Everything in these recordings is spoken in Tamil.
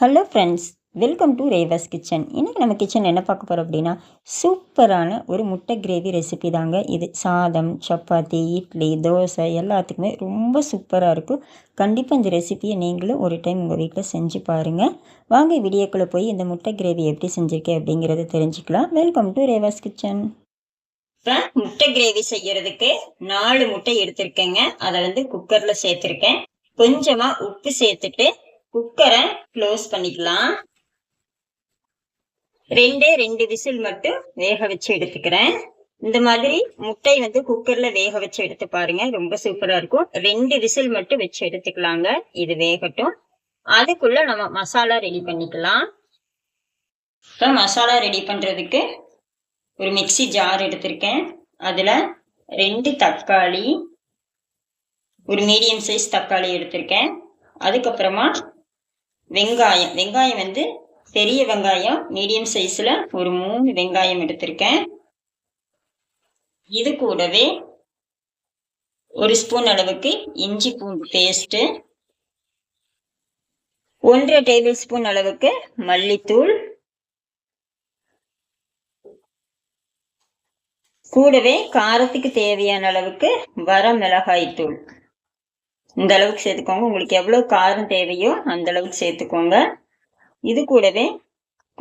Hello friends welcome to Reva's kitchen இன்றைக்கி நம்ம கிச்சன் என்ன பார்க்க போகிறோம் அப்படின்னா சூப்பரான ஒரு முட்டை கிரேவி ரெசிபி தாங்க இது. சாதம் சப்பாத்தி இட்லி தோசை எல்லாத்துக்குமே ரொம்ப சூப்பராக இருக்கும். கண்டிப்பாக இந்த ரெசிபியை நீங்களும் ஒரு டைம் உங்கள் வீட்டில் செஞ்சு பாருங்கள் வாங்க வீடியோக்குள்ளே போய் இந்த முட்டை கிரேவி எப்படி செஞ்சுருக்கேன் அப்படிங்கிறத தெரிஞ்சுக்கலாம். வெல்கம் டு ரேவாஸ் கிச்சன் இப்போ முட்டை கிரேவி செய்யறதுக்கு நாலு முட்டை எடுத்திருக்கேங்க. அதை வந்து குக்கரில் சேர்த்துருக்கேன். கொஞ்சமாக உப்பு சேர்த்துட்டு குக்கரை க்ளோஸ் பண்ணிக்கலாம். ரெண்டே ரெண்டு விசில் மட்டும் வேக வச்சு எடுத்துக்கிறேன். இந்த மாதிரி முட்டை வந்து குக்கர்ல வேக வச்சு எடுத்து பாருங்க ரொம்ப சூப்பரா இருக்கும். ரெண்டு விசில் மட்டும் வச்சு எடுத்துக்கலாங்க இது வேகட்டும். அதுக்குள்ள நம்ம மசாலா ரெடி பண்ணிக்கலாம். இப்போ மசாலா ரெடி பண்றதுக்கு ஒரு மிக்சி ஜார் எடுத்திருக்கேன். அதுல ரெண்டு தக்காளி ஒரு மீடியம் சைஸ் தக்காளி எடுத்திருக்கேன். அதுக்கப்புறமா வெங்காயம். வெங்காயம் வந்து பெரிய வெங்காயம் மீடியம் சைஸில் ஒரு மூணு வெங்காயம் எடுத்திருக்கேன். இது கூடவே ஒரு ஸ்பூன் அளவுக்கு இஞ்சி பூண்டு பேஸ்ட்டு ஒன்றரை டேபிள் ஸ்பூன் அளவுக்கு மல்லித்தூள் கூடவே காரத்துக்கு தேவையான அளவுக்கு வர மிளகாய் தூள் இந்த அளவுக்கு சேர்த்துக்கோங்க. உங்களுக்கு எவ்வளோ காரம் தேவையோ அந்த அளவுக்கு சேர்த்துக்கோங்க. இது கூடவே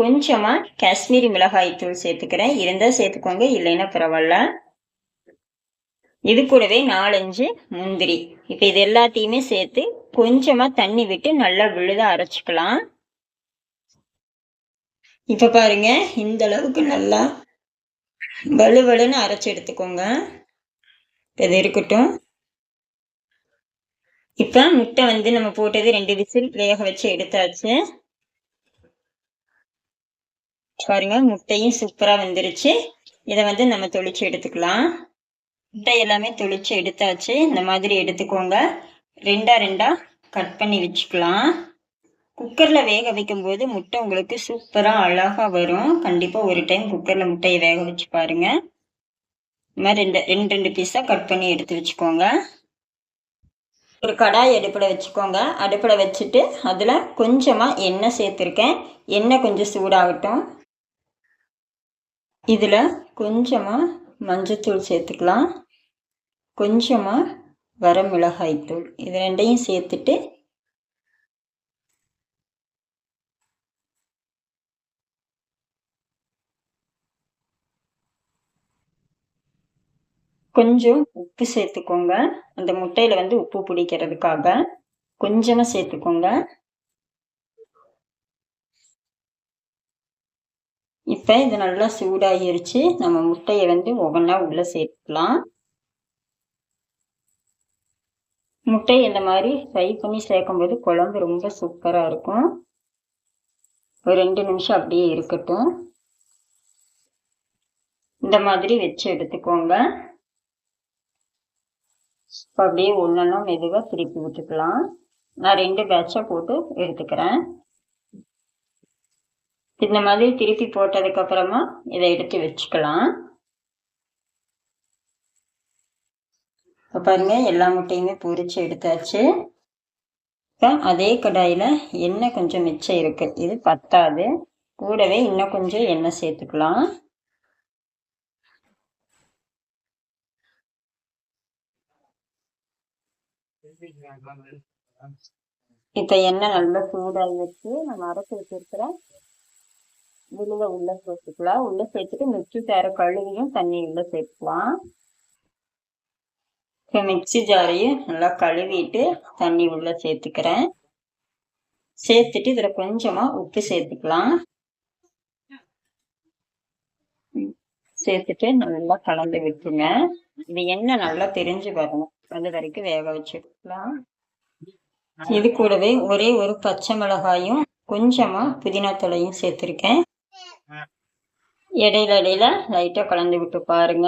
கொஞ்சமாக காஷ்மீரி மிளகாய் தூள் சேர்த்துக்கிறேன். இருந்தால் சேர்த்துக்கோங்க இல்லைன்னா பரவாயில்ல. இது கூடவே நாலஞ்சு முந்திரி. இப்போ இது எல்லாத்தையுமே சேர்த்து கொஞ்சமாக தண்ணி விட்டு நல்லா விழுத அரைச்சிக்கலாம். இப்போ பாருங்க இந்த அளவுக்கு நல்லா வலுவலுன்னு அரைச்சி எடுத்துக்கோங்க. இது இருக்கட்டும். இப்போ முட்டை வந்து நம்ம போட்டது ரெண்டு விசில் வேக வச்சு எடுத்தாச்சு. பாருங்க முட்டையும் சூப்பராக வந்துருச்சு. இதை வந்து நம்ம தொளிச்சு எடுத்துக்கலாம். முட்டை எல்லாமே தொளிச்சு எடுத்தாச்சு. இந்த மாதிரி எடுத்துக்கோங்க. ரெண்டா ரெண்டா கட் பண்ணி வச்சுக்கலாம். குக்கரில் வேக வைக்கும் போது முட்டை உங்களுக்கு சூப்பராக அழகாக வரும். கண்டிப்பாக ஒரு டைம் குக்கரில் முட்டையை வேக வச்சு பாருங்க. இந்த மாதிரி ரெண்டு ரெண்டு ரெண்டு பீஸாக கட் பண்ணி எடுத்து வச்சுக்கோங்க. ஒரு கடாய் அடுப்பில் வச்சுக்கோங்க. அடுப்பில் வச்சுட்டு அதில் கொஞ்சமாக எண்ணெய் சேர்த்துருக்கேன். எண்ணெய் கொஞ்சம் சூடாகட்டும். இதில் கொஞ்சமாக மஞ்சத்தூள் சேர்த்துக்கலாம். கொஞ்சமாக வர மிளகாய்த்தூள் இது ரெண்டையும் சேர்த்துட்டு கொஞ்சம் உப்பு சேர்த்துக்கோங்க. அந்த முட்டையில் வந்து உப்பு பிடிக்கிறதுக்காக கொஞ்சமாக சேர்த்துக்கோங்க. இப்போ இது நல்லா சூடாகிருச்சு. நம்ம முட்டையை வந்து ஒவ்வொன்றா உள்ளே சேர்த்துக்கலாம். முட்டை இந்த மாதிரி ஃப்ரை பண்ணி சேர்க்கும்போது குழம்பு ரொம்ப சூப்பராக இருக்கும். ஒரு ரெண்டு நிமிஷம் அப்படியே இருக்கட்டும். இந்த மாதிரி வச்சு எடுத்துக்கோங்க. இப்போ அப்படியே ஒன்றொன்னா மெதுவாக திருப்பி விட்டுக்கலாம். நான் ரெண்டு பேட்சாக போட்டு எடுத்துக்கிறேன். இந்த மாதிரி திருப்பி போட்டதுக்கப்புறமா இதை எடுத்து வச்சுக்கலாம். இப்போ பாருங்க எல்லா முட்டையுமே பொரிச்சு எடுத்தாச்சு. இப்போ அதே கடாயில் எண்ணெய் கொஞ்சம் மிச்சம் இருக்குது இது பத்தாது. கூடவே இன்னும் கொஞ்சம் எண்ணெய் சேர்த்துக்கலாம். இப்போ எண்ணெய் நல்லா சூடாகி வச்சு நம்ம அரைச்சி வச்சிருக்கிற விழுத உள்ள சேர்த்துக்கலாம். உள்ள சேர்த்துட்டு மிக்சி சேர கழுவியும் தண்ணி உள்ள சேர்த்துக்கலாம். இப்போ மிக்சி ஜாரையும் நல்லா கழுவிட்டு தண்ணி உள்ள சேர்த்துக்கிறேன். சேர்த்துட்டு இதில் கொஞ்சமாக உப்பு சேர்த்துக்கலாம். சேர்த்துட்டு நல்லா கலந்து விட்டுருங்க. இது என்ன நல்லா தெரிஞ்சு வரணும். அது வரைக்கும் வேக வச்சுக்கலாம். இது கூடவே ஒரே ஒரு பச்சை மிளகாயும் கொஞ்சமா புதினா தலையும் சேர்த்துருக்கேன். இடையில இடையில லைட்டா கலந்து விட்டு பாருங்க.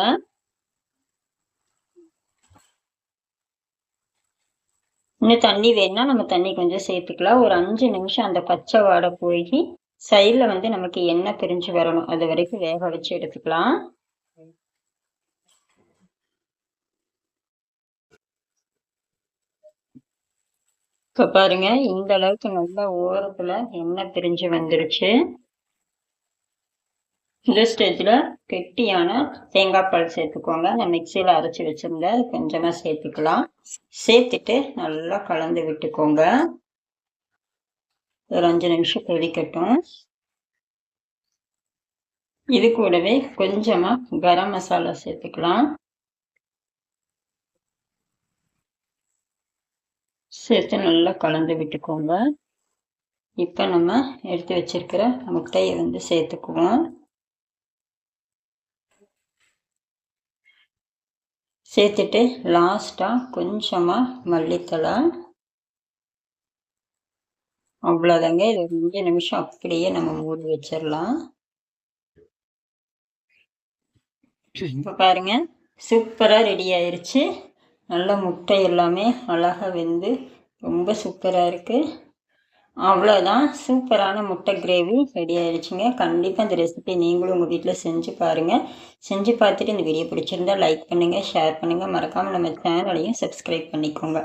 இன்னும் தண்ணி வேணும்னா நம்ம தண்ணி கொஞ்சம் சேர்த்துக்கலாம். ஒரு அஞ்சு நிமிஷம் அந்த பச்சை வாடை போய் சைடில் வந்து நமக்கு எண்ணெய் பிரிஞ்சு வரணும்? அது வரைக்கும் வேக வச்சு எடுத்துக்கலாம். இப்போ பாருங்க இந்த அளவுக்கு நல்ல ஓரத்துல எண்ணெய் பிரிஞ்சு வந்துருச்சு. இந்த ஸ்டேஜில் கெட்டியான தேங்காய் பால் சேர்த்துக்கோங்க. நான் மிக்சியில் அரைச்சி வச்சுருந்தேன் கொஞ்சமாக சேர்த்துக்கலாம். சேர்த்துட்டு நல்லா கலந்து விட்டுக்கோங்க. ஒரு அஞ்சு நிமிஷம் கொதிக்கட்டும். இது கூடவே கொஞ்சமாக கரம் மசாலா சேர்த்துக்கலாம். சேர்த்து நல்லா கலந்து விட்டுக்கோங்க. இப்போ நம்ம எடுத்து வச்சிருக்கிற முட்டையை வந்து சேர்த்துக்குவோம். சேர்த்துட்டு லாஸ்ட்டாக கொஞ்சமாக மல்லித்தலை அவ்வளோதாங்க இது அஞ்சு நிமிஷம். அப்படியே நம்ம மூடி வச்சிடலாம். இப்போ பாருங்க. சூப்பராக ரெடி ஆயிடுச்சு நல்ல முட்டை எல்லாமே அழகாக வெந்து ரொம்ப சூப்பராக இருக்குது அவ்வளோதான் சூப்பரான முட்டை கிரேவி ரெடி ஆயிடுச்சுங்க கண்டிப்பாக இந்த ரெசிபி நீங்களும் உங்கள் வீட்டில் செஞ்சு பாருங்கள் செஞ்சு பார்த்துட்டு இந்த வீடியோ பிடிச்சிருந்தா லைக் பண்ணுங்கள் ஷேர் பண்ணுங்கள் மறக்காமல் நம்ம சேனலையும் சப்ஸ்கிரைப் பண்ணிக்கோங்க.